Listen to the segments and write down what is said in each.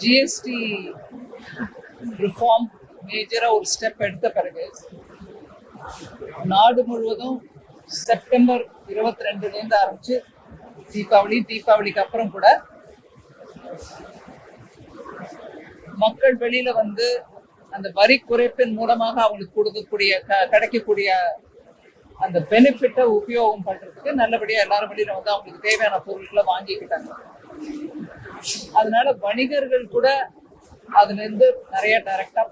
GST reform மேஜராக ஒரு step எடுத்த பிறகு நாடு முழுவதும் செப்டம்பர் இருபத்தி ரெண்டுலேருந்து ஆரம்பிச்சு தீபாவளி தீபாவளிக்கு அப்புறம் கூட மக்கள் வெளியில வந்து அந்த வரி குறைப்பின் மூலமாக அவங்களுக்கு கொடுக்கக்கூடிய க- கிடைக்கக்கூடிய அந்த பெனிஃபிட்டை உபயோகம் பண்றதுக்கு நல்லபடியாக எல்லாரும் வெளியில வந்து அவங்களுக்கு தேவையான பொருட்களை வாங்கிக்கிட்டாங்க. அதனால வணிகர்கள் கூட அதுல இருந்து நிறைய டைரக்டா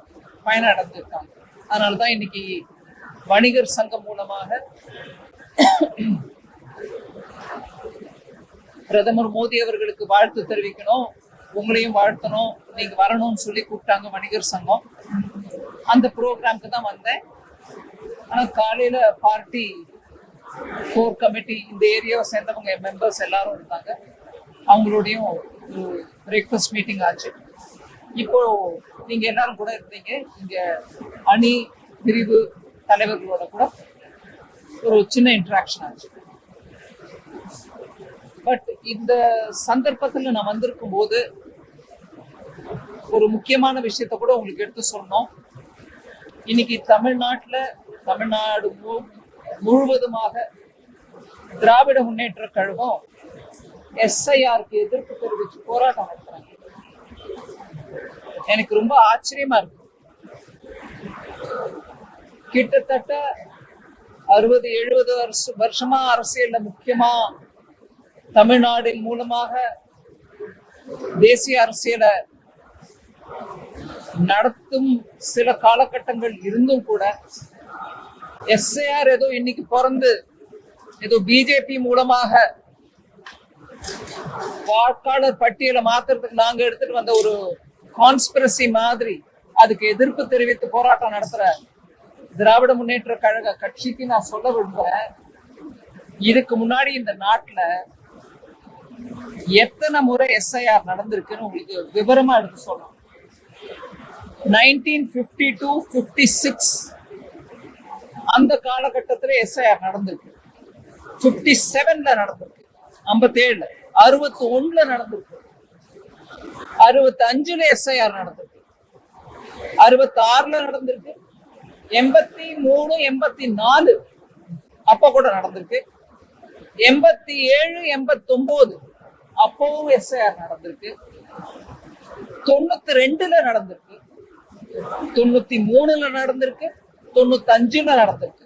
பயனடைஞ்சிருக்காங்க. அதனாலதான் இன்னைக்கு வணிகர் சங்கம் மூலமாக பிரதமர் மோடி அவர்களுக்கு வாழ்த்து தெரிவிக்கணும். உங்களையும் வாழ்த்தணும். நீங்க வரணும்னு சொல்லி கூப்பிட்டாங்க வணிகர் சங்கம். அந்த ப்ரோக்ராம்க்கு தான் வந்தேன். ஆனா காலையில பார்ட்டி கோர் கமிட்டி இந்த ஏரியாவை சேர்ந்தவங்க மெம்பர்ஸ் எல்லாரும் இருந்தாங்க அவங்களோடையும் ஒரு பிரேக்ஃபாஸ்ட் மீட்டிங் ஆச்சு. இப்போ நீங்க எல்லாரும் கூட இருந்தீங்க. இங்க அணி பிரிவு தலைவர்களோட கூட ஒரு சின்ன இன்ட்ராக்ஷன் ஆச்சு. பட் இந்த சந்தர்ப்பத்தில் நான் வந்திருக்கும் போது ஒரு முக்கியமான விஷயத்த கூட உங்களுக்கு எடுத்து சொன்னோம். இன்னைக்கு தமிழ்நாட்டில் தமிழ்நாடு முழுவதுமாக திராவிட முன்னேற்ற கழகம் எஸ்ஐஆருக்கு எதிர்ப்பு தெரிவிச்சு போராட்டம் நடத்துறாங்க. எனக்கு ரொம்ப ஆச்சரியமா இருக்கு. கிட்டத்தட்ட அறுபது எழுபது வருஷம் வருஷமா அரசியல்ல முக்கியமா தமிழ்நாடின் மூலமாக தேசிய அரசியலை நடத்தும் சில காலகட்டங்கள் இருந்தும் கூட எஸ்ஐஆர் ஏதோ இன்னைக்கு பிறந்து ஏதோ பிஜேபி மூலமாக வாக்காளர் பட்டியலை மாத்துறதுக்கு நாங்க எடுத்துட்டு வந்த ஒரு கான்ஸ்பிரசி மாதிரி அதுக்கு எதிர்ப்பு தெரிவித்து போராட்டம் நடத்துற திராவிட முன்னேற்ற கழக கட்சிக்கு நான் சொல்ல விரும்புறேன். இதுக்கு முன்னாடி இந்த நாட்டுல எத்தனை முறை எஸ்ஐஆர் நடந்திருக்குன்னு உங்களுக்கு விவரமா எடுத்து சொல்லணும். Nineteen fifty two fifty six அந்த காலகட்டத்துல எஸ்ஐஆர் நடந்திருக்கு. பிப்டி செவன்ல நடந்திருக்கு. ஐம்பத்தேழுல. அறுபத்தி ஒண்ணுல நடந்திருக்கு அறுபத்தி அஞ்சுல எஸ்ஐஆர் நடந்திருக்கு. அறுபத்தி ஆறுல நடந்திருக்கு. எண்பத்தி மூணு எண்பத்தி நாலு அப்ப கூட நடந்திருக்கு. எண்பத்தி ஏழு எண்பத்தி ஒன்பது அப்பவும் எஸ்ஐஆர் நடந்திருக்கு. தொண்ணூத்தி ரெண்டுல நடந்திருக்கு. தொண்ணூத்தி மூணுல நடந்திருக்கு. தொண்ணூத்தி அஞ்சுல நடந்திருக்கு.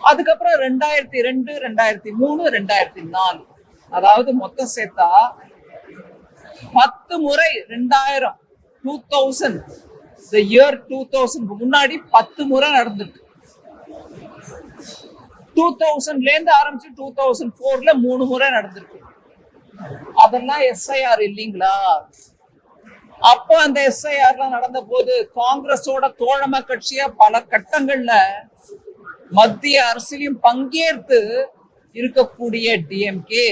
அதுக்கப்புறம் ரெண்டாயிரத்தி ரெண்டு ரெண்டாயிரத்தி மூணு ரெண்டாயிரத்தி நாலு அதாவது மொத்தம் சேர்த்தா பத்து முறை ரெண்டாயிரம் two thousand the year two thousand முன்னாடி பத்து முறை நடந்திருக்கு. டூ தௌசண்ட்ல இருந்து ஆரம்பிச்சு டூ தௌசண்ட் ஃபோர்ல மூணு முறை நடந்திருக்கு. அதெல்லாம் எஸ்ஐஆர் இல்லைங்களா? அப்போ அந்த எஸ்ஐஆர்லாம் நடந்த போது காங்கிரஸோட தோழமை கட்சியா பல கட்டங்கள்ல மத்திய அரசிலையும் பங்கேற்று இருக்கக்கூடிய டிஎம்கே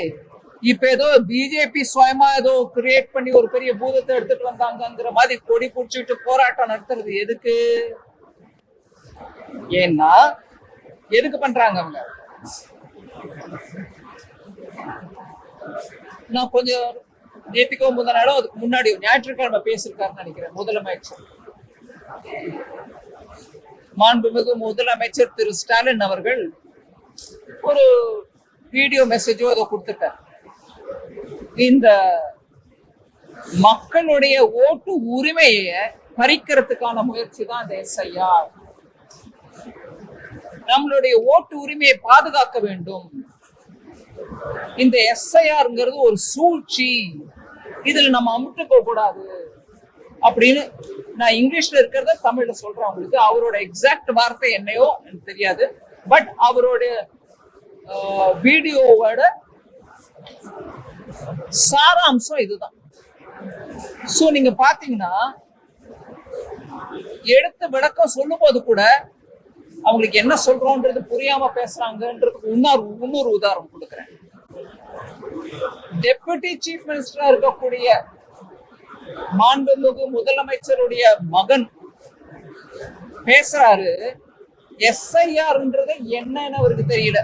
இப்ப ஏதோ பிஜேபி சுயமா ஏதோ கிரியேட் பண்ணி ஒரு பெரிய பூதத்தை எடுத்துட்டு வந்தாங்கிற மாதிரி கொடி பிடிச்சிட்டு போராட்டம் நடத்துறது எதுக்கு? ஏன்னா எதுக்கு பண்றாங்க அவங்க? நான் கொஞ்சம் நேத்திக்கோ முதல் நாளோ அதுக்கு முன்னாடி ஞாயிற்றுக்கிழமை பேசியிருக்காருன்னு நினைக்கிறேன் முதலமைச்சர். மாண்புமிகு முதலமைச்சர் திரு ஸ்டாலின் அவர்கள் ஒரு வீடியோ மெசேஜோ ஏதோ கொடுத்துட்டார். இந்த மக்களுடைய ஓட்டு உரிமையை பறிக்கிறதுக்கான முயற்சி தான் இந்த எஸ்ஐஆர். நம்மளுடைய ஓட்டு உரிமையை பாதுகாக்க வேண்டும். இந்த எஸ்ஐஆர்ங்கிறது ஒரு சூழ்ச்சி. இதுல நம்ம அமுட்டுக்க கூடாது. அப்படின்னு நான் இங்கிலீஷ்ல இருக்கிறத தமிழ்ல சொல்றேன் உங்களுக்கு. அவரோட எக்ஸாக்ட் வார்த்தை என்னையோ எனக்கு தெரியாது. பட் அவரோட வீடியோவோட சாராம்சம் இதுதான். சோ நீங்க பாத்தீங்கன்னா எடுத்த விளக்கம் சொல்லும் போது கூட அவங்களுக்கு என்ன சொல்றோன்றது புரியாம பேசுறாங்கன்றதுக்கு இன்னொரு இன்னொரு உதாரணம் கொடுக்குறேன். டெபுட்டி சீஃப் மினிஸ்டரா இருக்கக்கூடிய மாண்புமிகு முதலமைச்சருடைய மகன் பேசுறாரு எஸ்ஐஆர்ன்றது என்னன்னு அவருக்கு தெரியல.